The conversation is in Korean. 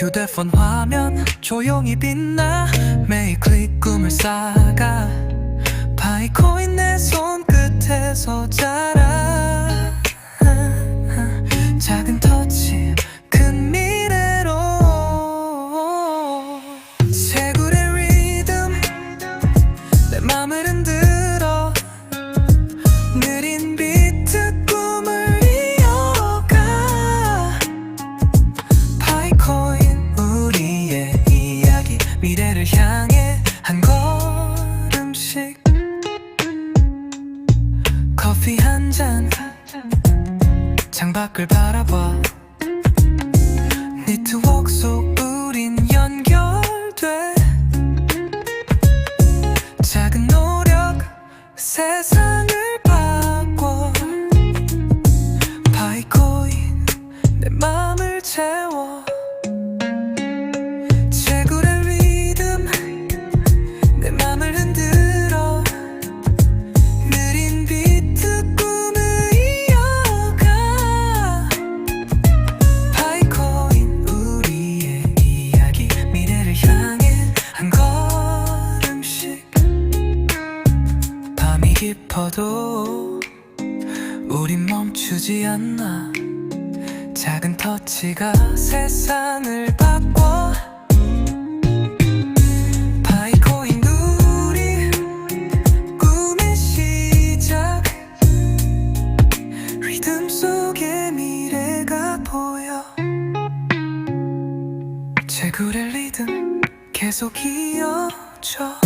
휴대폰 화면 조용히 빛나 매일 클릭 꿈을 쌓아가. 바이코인 내 손끝에서 자라 커피 한 잔. 창밖을 바라봐. 네트워크 속 우린 연결돼. 작은 노력 세상 깊어도 우린 멈추지 않나 작은 터치가 세상을 바꿔. 바이코인 우리 꿈의 시작. 리듬 속에 미래가 보여. 채굴의 리듬 계속 이어져